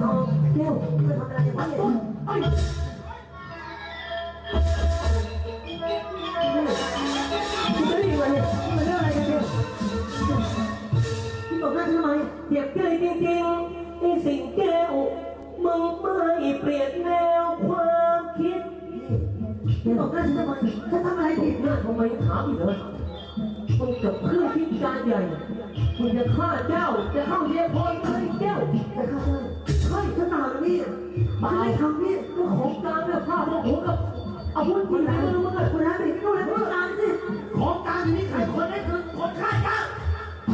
ทองแก้วเธอทำอะไรอย่างปัดนี้ต้นไอ้คุณจะได้ยังไงเนี่ยมันเรื่องอะไรกันเนี่ยพี่บอกหน้าทำไมเจ็บใจจริงๆไอ้สิ่งแก้วมึงไม่เปลี่ยนแนวความคิดพี่บอกหน้าทำไมถ้าทำอะไรผิดหน้าทำไมถามอีกเหรอ มึงกับเพื่อนที่การใหญ่มึงจะฆ่าเจ้า จะเข้าเยียพรเลยแก้วแต่ข้าได้ใช่ฉันตามพี่มาไม่ทำพี่เรื่องของกลางเนี่ยฆ่าพวกผมกับอาวุธคุที่ณไหนร้านมึงอะคุณร้านไปไม่รู้เลยพี่ตามสิของกลางอยู่นี่ใครคนได้คือคนฆ่าเจ้า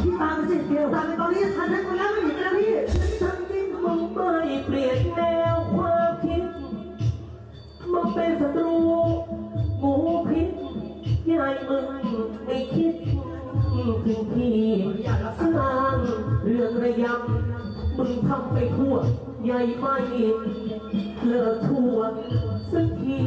พี่ตามไปสิเดียวตามไปตอนนี้ทันนะคุณร้านไม่หนีไปแล้วพี่ฉันจริงมึงไม่เปลี่ยนแนวความคิดมึงเป็นศัตรูหมูพิษยายมึงไม่คิด ถึงที่สร้างเรื่องระยำมึงทำไปทั่วใหญ่ไม่เลิกทั่วสักที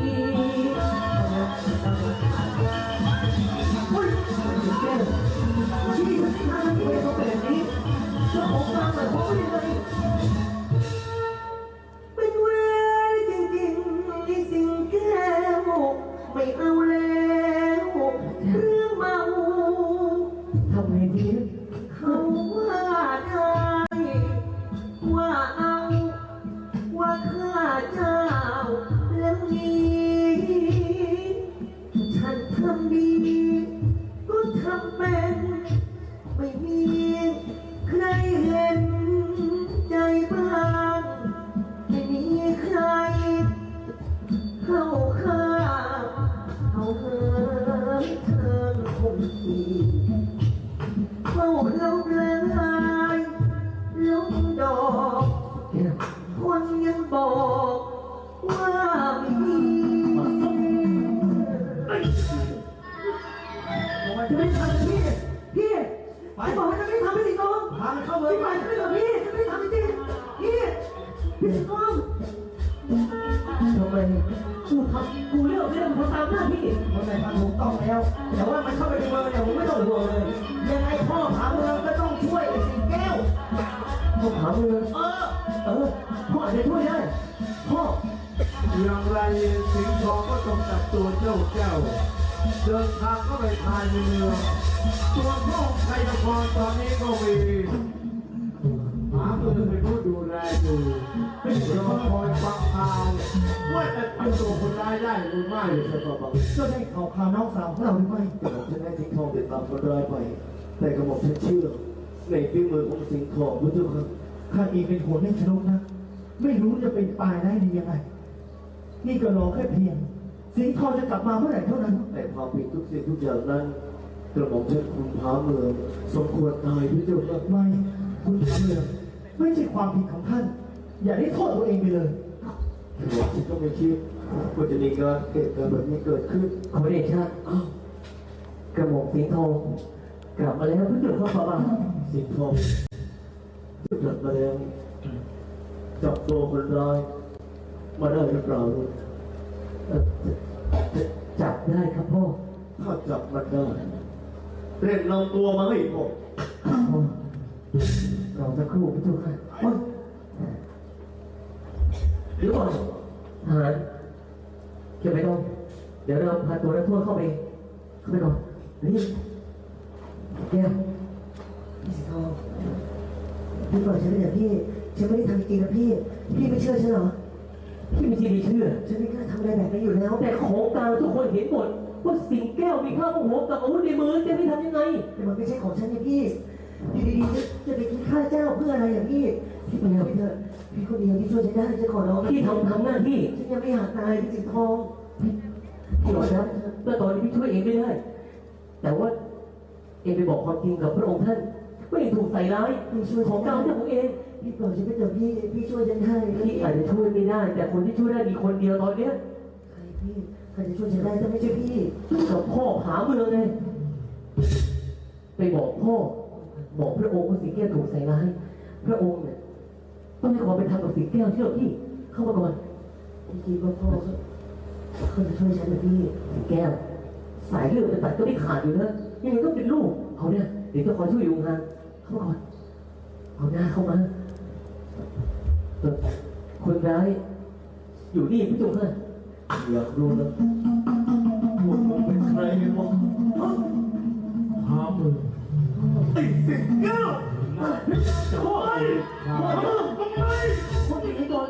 บอกว่าไม่มีจะไม่ทำพี่ พี่จะบอกว่าจะไม่ทำให้สิงห์พามันเข้าเมืองพี่ไปไปจะไม่ทำพี่จะไม่ทำจริงพี่พี่สิงห์ทำไมกูทำกูเลือกเรื่องทำตามหน้าที่มันในทางถูกต้องแล้ว แต่ว่ามันเข้าไปในเมืองเนี่ยผมไม่ต้องห่วงเลย ยังไงพ่อผาเมืองก็ต้องช่วยไอ้สิงแก้วพ่อถามเลยเออ เออพ่ออาจจะช่วยได้พ่ออย่างไรสิงห์ทองก็ต้องจับตัวเจ้าแก้วเดินทางเข้าไปภายในเมืองส่วนพ่อของชัยนครตอนนี้ก็มีหาเมืองเป็นผู้ดูแลอยู่รอคอยฟังข่าวว่าจะจับตัวคนร้ายได้หรือไม่ใช่ป่ะครับก็ได้ข่าวข่าวน้องสาวของเราหรือไม่กระหม่อมฉันได้สิงห์ทองติดตามคนร้ายไปแต่กระหม่อมฉันเชื่อในฝีมือของสิงห์ทองพระเจ้าค่ะ ข้าเองเป็นหัวเล่นชนกนะ ไม่รู้จะเป็นตายได้ดียังไง นี่ก็รอแค่เพียง สิงห์ทองจะกลับมาเมื่อไหร่เท่านั้น แต่ความผิดทุกสิ่งทุกอย่างนั้นกระหม่อมฉันคุณพาเมืองสมควรตายพระเจ้าค่ะไม่คุณทำเลยไม่ใช่ความผิดของท่าน อย่าได้โทษตัวเองไปเลยกระหม่อมฉันก็ไม่คิดว่าจะมีการเหตุการณ์แบบนี้เกิดขึ้นขอเดชะอ้าวกระหม่อมสิงห์ทองกลับมาแล้วเพื่อเกิดความบาสิงห์ทอง กลับมาแล้วจับตัวคนร้ายมาได้หรือเปล่าลูกเอ่อจะจับได้ครับพ่อถ้าจับมันได้เร่งนำตัวมาให้ผมพ่อรอสักครู่พระเจ้าค่ะโอ๊ยเดี๋ยวก่อนทหารเกี่ยวไปต้องเดี๋ยวเราพาตัวนักโทษเข้าไปเข้าไปก่อนนี่แก้วพี่สิงห์ทอง พี่บอกฉันเลยนะพี่ ฉันไม่ได้ทำจริงนะพี่ พี่ไม่เชื่อฉันเหรอ พี่ไม่ใช่ไม่เชื่อ ฉันไม่กล้าทำอะไรแบบนี้อยู่แล้ว แต่ของกลางทุกคนเห็นหมดว่าสิ่งแก้วมีข้าวหัวกับอาวุธในมือจะไม่ทำยังไง แต่มันไม่ใช่ของฉันไงพี่อยู่ดีๆจะจะไปกินข้าวเจ้าเพื่ออะไรอย่างพี่พี่ไปเอาไปเถอะพี่คนเดียวที่ช่วยฉันได้ฉันขอร้องนะพี่ทำทำหน้าที่ ฉันยังไม่อยากตายพี่สิงห์ทองพี่บอกนะว่าตอนนี้พี่ช่วยเองไม่ได้ แต่ว่าเองไปบอกความจริงกับพระองค์ท่าน ว่าเองถูกใส่ร้ายพี่ช่วยของกลางเป็นของเอง พี่ปล่อยฉันไปเถอะพี่ พี่ช่วยฉันได้พี่อาจจะช่วยไม่ได้ แต่คนที่ช่วยได้มีคนเดียวตอนเนี้ยใครพี่ใครจะช่วยฉันได้ถ้าไม่ใช่พี่ กับพ่อผาเมืองไงไปบอกพ่อ บอกพระองค์ว่าสิงแก้วถูกใส่ร้าย พระองค์เนี่ยต้องให้ความเป็นธรรมกับสิงแก้วเชื่อพี่ เข้ามาก่อนพี่คิดว่าพ่อเขาเขาจะช่วยฉันนะพี่ สิงแก้ว สายเลือดจะตัดก็ไม่ขาดอยู่นะยังไงก็เป็นลูกเขาเนี่ยเดี๋ยวจะคอยช่วยอยู่ห่าง เข้ามาก่อน เอาหน้าเข้ามาเออคนร้าย อยู่นี่พี่จุ๊กเลยอยากรู้นะพวกมึงเป็นใครกันวะหามึงไอ้สิงแก้วโอ้ยหามึงทำไมคนอย่างนี้ก่อน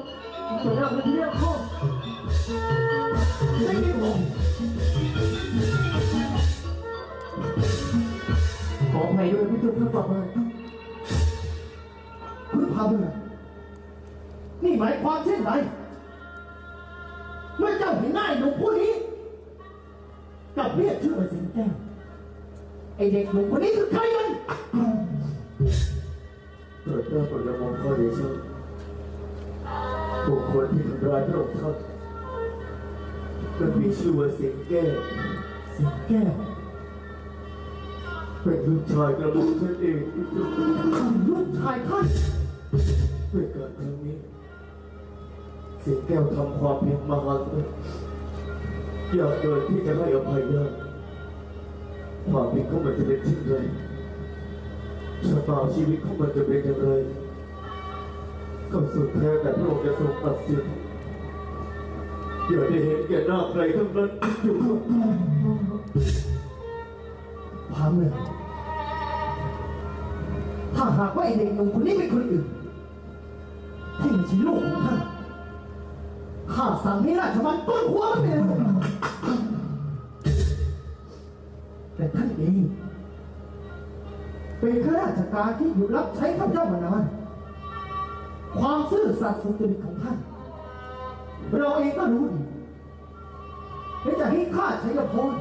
ส่วนหน้าเป็นเรื่องข้อไม่ได้ผมขออภัยด้วยพี่จุ๊กท่านต่อมาคุณพาเมื่อนี่หมายความเช่นไร เมื่อเจ้าเห็นหน้าไอ้หนุ่มผู้นี้กับเรียกชื่อว่าสิงแก้วไอเด็กหนุ่มคนนี้คือใครกันเกิดเรื่องผลมองข้อเดชะบุคคลที่ทำร้ายพระองค์ท่านก็มีชื่อว่าเสียงแก้วสิงแก้วเป็นลูกชายกระบุฉันเองที่ถูกลูกชายท่าน ด้วยการครั้งนี้เสียงแก้วทำความเพียงมหันต์อยากเดินที่จะให้อภัยได้ความผิดของมันจะเป็นเช่นไรชะตาชีวิตของมันจะเป็นอย่างไรก็สุดแท้แต่พระองค์จะทรงตัดสินอย่าได้เห็นแก่หน้าใครทั้งนั้นอยู่พามื่อถ้าหากว่าไอเด็กหนุ่มคนนี้เป็นคนอื่น ที่ไม่ใช่ลูกของท่านข้าสั่งให้ราชบัณต้นหัวมันเลยแต่ท่านเองเป็นข้าราชการที่อยู่รับใช้ข้าพเจ้ามานานความซื่อสัตย์สุจริตของท่าน เราเองก็รู้ดีและจะให้ข้าชัยพล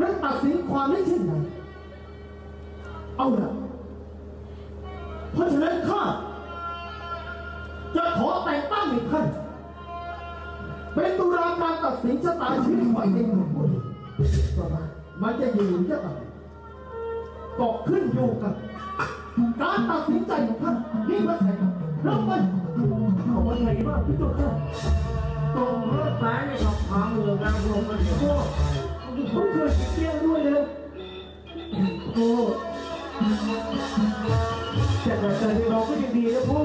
นั้นตัดสินความได้เช่นไรเอาละเพราะฉะนั้นข้า ขอแต่งตั้งให้ท่านเป็นตุลาการตัดสินชะตาชีวิตของไอ้เด็กหนุ่มผู้นี้ต่อมามันจะอยู่หรือจะตายก็ขึ้นอยู่กับ การตัดสินใจของท่านนี่มาแสงเริ่มมันขอบภัยมากพี่จุ๊กค่ะตรงเลือดสายในกับหามือกันรวมกันอยู่พวกผมช่วยเกี้ยวด้วยเลยโอ้แต่แต่แต่เราก็ยังดีนะพ่อ